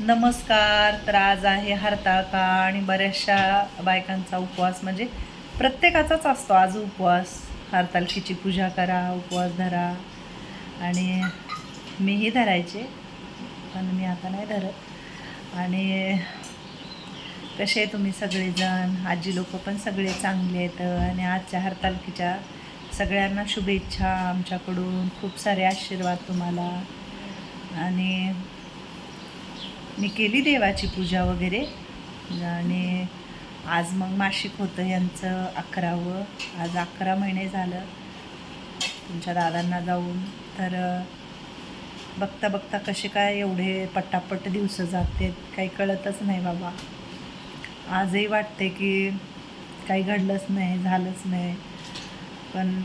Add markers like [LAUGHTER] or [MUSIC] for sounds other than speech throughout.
नमस्कार. तर आज आहे हरताळका आणि बऱ्याचशा बायकांचा उपवास म्हणजे प्रत्येकाचाच असतो. आज उपवास. हरतालकीची पूजा करा उपवास धरा. आणि मीही धरायचे पण मी आता नाही धरत. आणि कसे तुम्ही सगळेजण? आजी लोक पण सगळे चांगले आहेत. आणि आजच्या हरतालखीच्या सगळ्यांना शुभेच्छा आमच्याकडून. खूप सारे आशीर्वाद तुम्हाला. आणि मी केली देवाची पूजा वगैरे. आणि आज मग मासिक होतं यांचं अकरावं. आज अकरा महिने झालं तुमच्या दादांना जाऊन. तर बघता बघता कसे काय एवढे पट्टापट दिवस जाते काही कळतच नाही बाबा. आजही वाटते की काही घडलंच नाही झालंच नाही. पण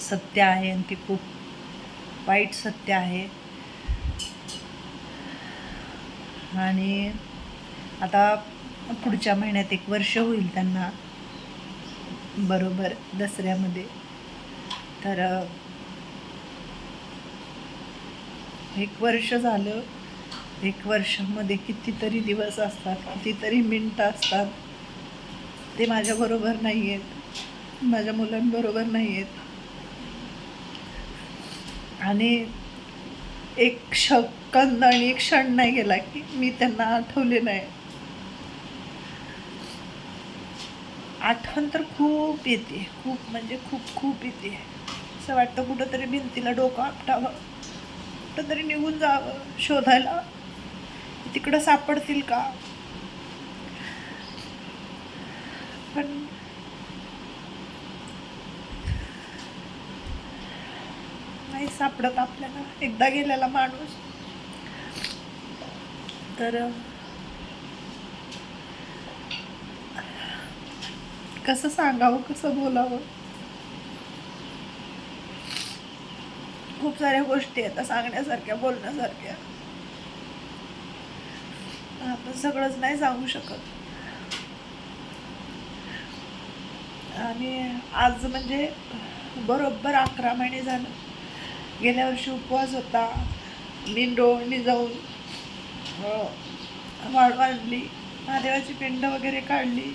सत्य आहे आणि ते खूप वाईट सत्य आहे. आणि आता पुढच्या महिन्यात एक वर्ष होईल त्यांना. बरोबर दसऱ्यामध्ये. तर एक वर्ष झालं. एक वर्षामध्ये कितीतरी दिवस असतात कितीतरी मिनटं असतात. ते माझ्याबरोबर नाही आहेत माझ्या मुलांबरोबर नाही आहेत आणि एक सेकंद आणि एक क्षण नाही गेला की मी त्यांना आठवले नाही. आठवण तर खूप येते खूप म्हणजे खूप खूप येते. असं वाटतं कुठंतरी भिंतीला डोकं आपटावं कुठंतरी निघून जावं शोधायला. तिकडं सापडतील का? पण नाही सापडत आपल्याला. एकदा गेलेला माणूस तर कसं सांगावं कसं बोलावं? खूप साऱ्या गोष्टी आहेत सांगण्यासारख्या बोलण्यासारख्या. आपण सगळंच नाही सांगू शकत. आणि आज म्हणजे बरोबर अकरा महिने झालं. गेल्या वर्षी उपवास होता. मी डोळणी जाऊन हो. वाढ वाढली महादेवाची पिंड वगैरे काढली.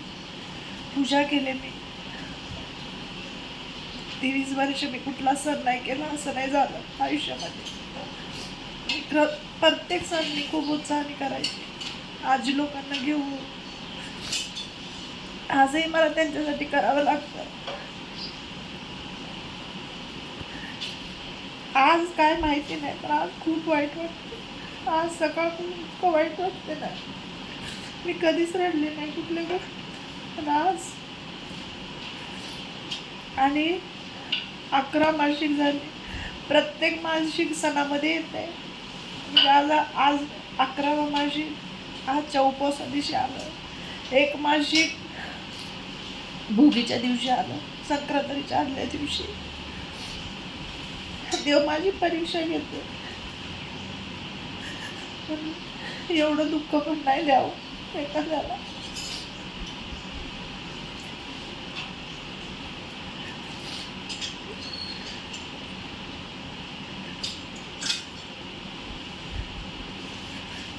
पूजा केली मी. तेवीस वर्ष मी कुठला सण नाही केला असं नाही झालं आयुष्यामध्ये. प्रत्येक सण मी खूप उत्साहाने करायचे. आजी लोकांना घेऊन. आजही मला त्यांच्यासाठी करावं लागतं. आज काय माहिती नाही पण आज खूप वाईट वाटतं. आज सकाळपासून इतकं वाईट वाटते ना. मी कधीच रडले नाही कुठल्या गोष्ट. पण आज आणि अकरा मासिक झाले. प्रत्येक मासिक सणामध्ये येत. आहे म्हणजे आज आज अकरावा मासिक आज चौपसा दिवशी आलं. एक मासिक भोगीच्या दिवशी आलं. संक्रांतीच्या आदल्या दिवशी. देव माझी परीक्षा घेतो. पण एवढं दुःख पण नाही द्यावं एखाद्याला.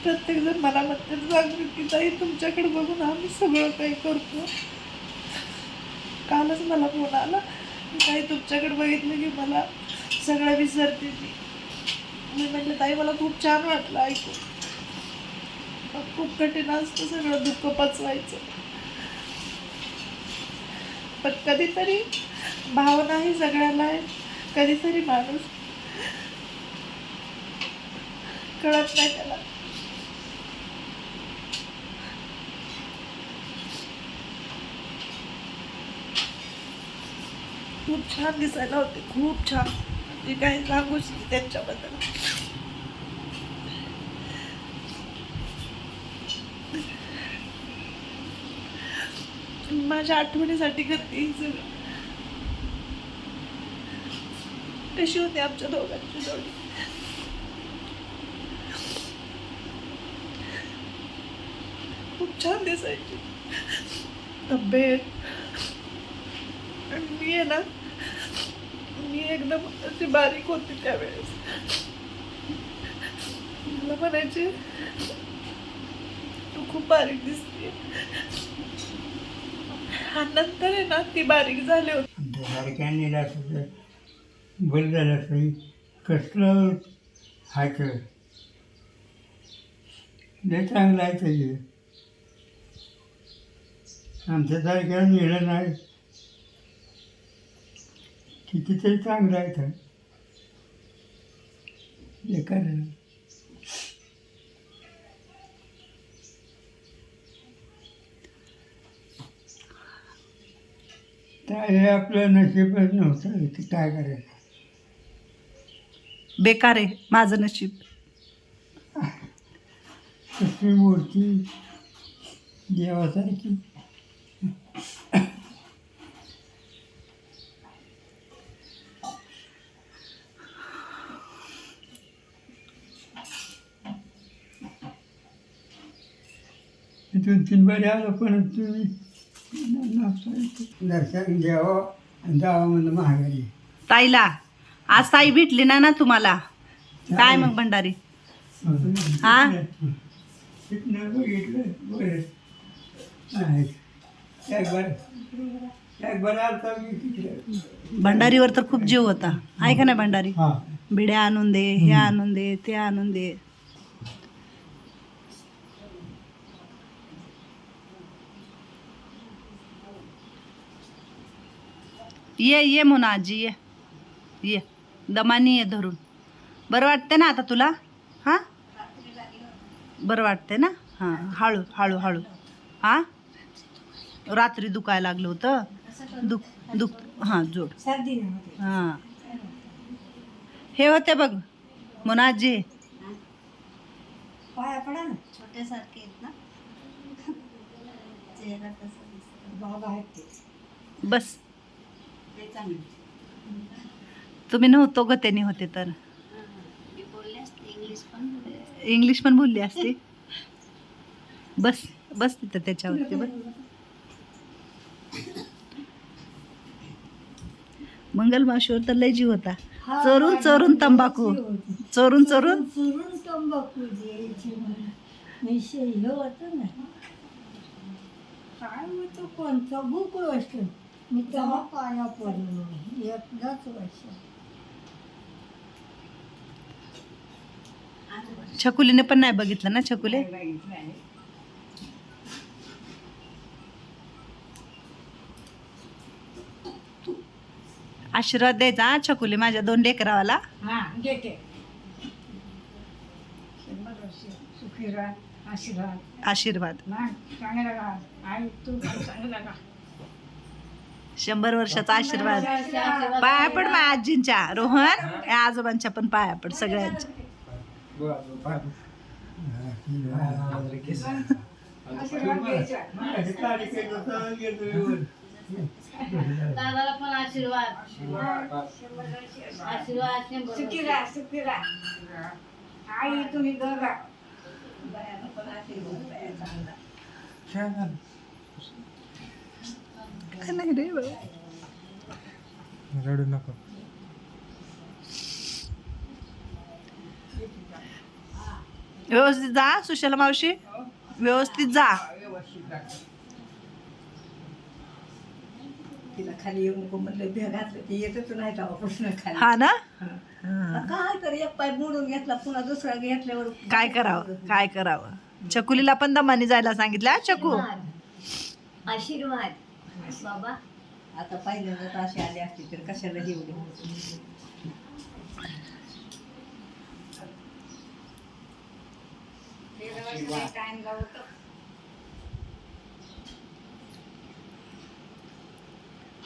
प्रत्येक जण मला म्हणते जागृतीचाही तुमच्याकडे बघून आम्ही सगळं काही करतो. कालच मला फोन आला काही तुमच्याकडे बघितलं की मला सगळं विसरते मी. मी म्हटलं ताई मला खूप छान वाटलं ऐकून. खूप कठीण असतं सगळं दुःख पचवायचं. पण कधीतरी भावना ही सगळ्याला आहे. कधीतरी माणूस कळत नाही त्याला. खूप छान दिसायला होते खूप छान. मी काही सांगूच शकते त्यांच्याबद्दल. माझ्या आठवणीसाठी करते सगळं. कशी होती आमच्या दोघांची जोडी? खूप छान दिसायची. तब्येत. आणि मी आहे ना मी एकदम अशी बारीक होती त्यावेळेस. मला म्हणायचे तू खूप बारीक दिसते आणि नंतर आहे ना ती बारीक झाली होती. बारक्या नेला सुद्धा बरं झालं असं कसलं हात लय चांगलं आहे त्याचे आमच्यासारख्या नेलं नाही. कितीतरी चांगलं आहे तर बेकार हे आपलं नशीबच नव्हतं ते काय करायचं? बेकार आहे माझं नशीब. कसली मूर्ती देवासारखी. दोन तीन बरे आलो पण तुम्ही दर्शन घ्यावं आणि जावं म्हणलं महागारी ताईला आज ताई भेटली ना ना तुम्हाला? काय मग भंडारी? हा? तिथनं बघितलं बरं नाही एक बरं एक बरं आलता मी तिकडे भंडारीवर तर खूप जीव होता. आहे का नाही भंडारी? हां. बिड्या आणून दे हे आणून दे ते आणून दे. ये ये म्हणून आजी ये. ये. दमानी ये धरून. बरं वाटते ना आता तुला? हां? बरं वाटते ना? हां. हळू हळू हळू. हां? रात्री दुखायला लागलं होतं. दुख दुख हां जोड. हां. हे होते बघ मोनाजी पाया पडा ना. छोट्यासारखे आहेत ना? [LAUGHS] चेहरा बस. चांगले. तुम्ही नव्हतो ग त्यांनी होते तर. मी बोलले असते इंग्लिश पण बोलले इंग्लिश पण बोलली असती. बस बस तिथं त्याच्यावरती बस. मंगल माशीवर तर लय जीव होता. चोरून चोरून तंबाखू. चोरून चोरून चुरून. तंबाखू द्यायची हे होतं ना. काय होतं कोणता? बुक असतं मी तेव्हा पाया पडलो एकदाच वर्ष छकुलीने पण नाही बघितलं ना छकुले? आशीर्वाद द्यायचा हा छकुली माझ्या दोन लेकरावाला? हां घेते शंभर वर्ष. सुखी राहा आशीर्वाद. आशीर्वाद. चांगला राहा. आई तू पण चांगला राहा. शंभर वर्षाचा आशीर्वाद. पाया पड माझ्या आजींच्या. रोहन या आजोबांच्या पण पाया पड सगळ्यांच्या. दादाला पण आशीर्वाद. आशीर्वाद सुखी राहा सुखी राहा. आई तुम्ही दोघा. नाही रे बाबा. रडू नको. व्यवस्थित जा सुशला मावशी. व्यवस्थित जा. तिला खाली येऊन नको म्हणलं भ्या घातलं ती येतच नाही तेव्हा प्रश्न खाली. हा ना? काय तर एक पाय मोडून घेतला पुन्हा दुसरा घेतल्यावर काय करावं? काय करावं? चकुलीला पण दमानी जायला सांगितलं हा, चकू. आशीर्वाद. बाबा आता पहिल्यांदा तर अशी आली असती तर कशाला एवढी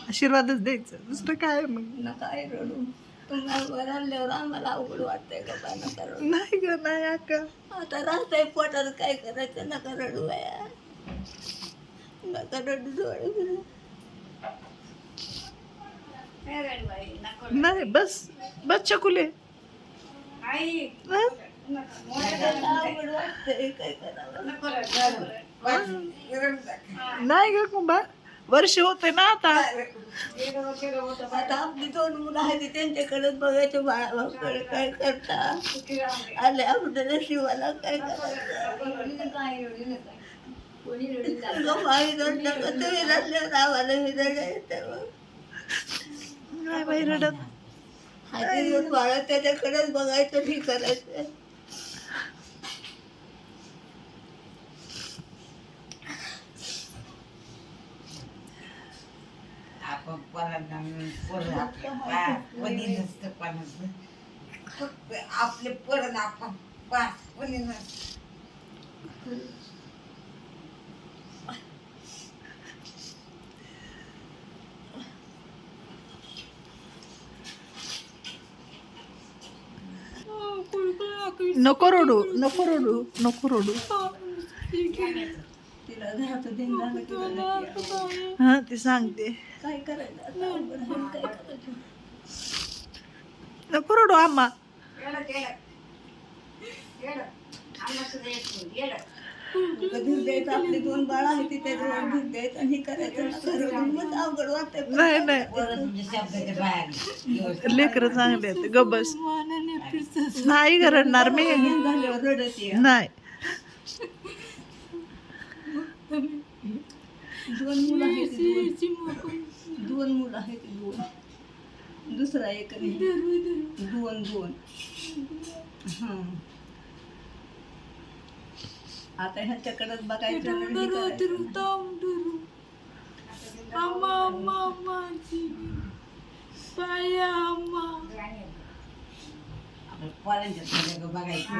आशीर्वादच द्यायचं. दुसरं काय मग? नका काय रडू? तुम्हाला वर आणल्यावर आम्हाला अवघड वाटतंय का बा नका रडू. नाही ग नाही अक्का आता राहतंय पोटात काय करायचं? नका रडू बाया. नका रडू नाही बस बस चकुले काय नाही ग कुंभा वर्ष होते ना आता. आता आपली दोन मुलं आहेत त्यांच्याकडेच बघायचं बाळाबाबाकडे काय करता आले आपल्याला शिवाला काय करायचं? नाही बाई रडत. हाती दोन बाळ त्याच्याकडेच बघायचं हे करायचं. आपलं पा कोणी नसतं कोणाचं. फक्त आपले पोरं आपण पास कोणी नको रडू नको रडू नको रडू तिला घराचं दिन झालं की रडायची. हा ती सांगते काय करायचं आता अवघड आहे, काय करायचं नको रडू आम्हा कधी द्यायचं आपली दोन बाळ आहेत ती त्याच्यावर दूध द्यायचं आणि हे करायचं. मग अवघड नाही नाही. लेकर चांगले आहेत गबस. नाही रडणार मी. झाल्यावर रडते नाही. दोन मुलं आहेत दोन. दोन मुलं आहेत दोन. दुसरा एक नाही दोन दोन. हं. आता ह्याच्याकडेच बघायचं हे करायचं. आपल्या पोरांच्या बघायचं.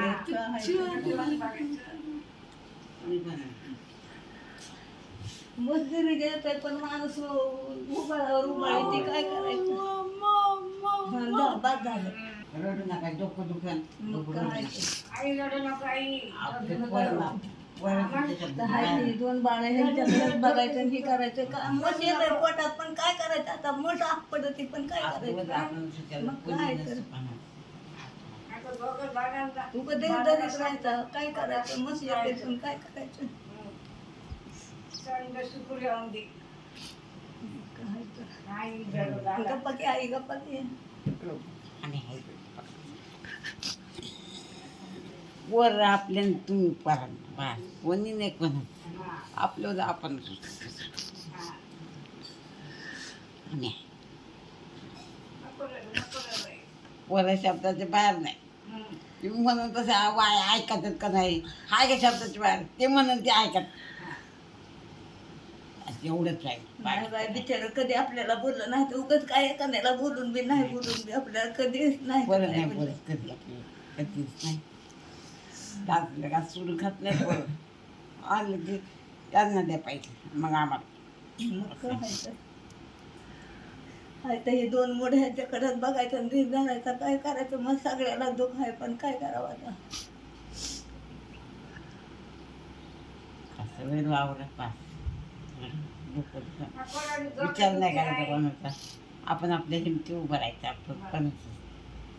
मजदुरी देत आहे पण माणूस उभाळावर उभाळी काय करायचं? जा, बाद झालं. रडू नका डोकं दुखन तर हाय बाहेर ते दोन बाळ ह्यांच्याकडेच बघायचं आणि हे करायचं. का येत आहे पोटात पण काय करायचं? आता मोठ आग पडते पण काय करायचं? कोणी काय करायचं? मस्त येते काय करायचं? काय तर. गप्पा की आई गप्पा की. आणि हाय. वर आपल्या तुम्ही परा बा कोणी नाही कोण. आपलं आपण वर शब्दाचे शब्दाच्या बाहेर नाही. तुम्ही म्हणून तसं वाय ऐकतात का नाही? हाय का शब्दाच्या बाहेर? ते म्हणून ते ऐकत एवढंच आहे बाय बिचार कधी आपल्याला बोललं नाही तर उगाच काय एखाद्याला बोलून बी नाही बोलून बी आपल्याला कधीच नाही काय नाही. बोलत. कधी आपल्याला. कधीच नाही. आपल्या का सुरू खात नाही परत आलं की त्यांना द्या पाहिजे मग आम्हाला. तर हे दोन मोठे ह्याच्याकडेच बघायचं आणि रीत घालायचं काय करायचं? मग सगळ्याला दुःख आहे पण काय करावं आता? असं वेळ वावरत पास. विचार नाही करायचा कोणाचा. आपण आपल्या हिमती उभं राहायचं आपण कोणाचं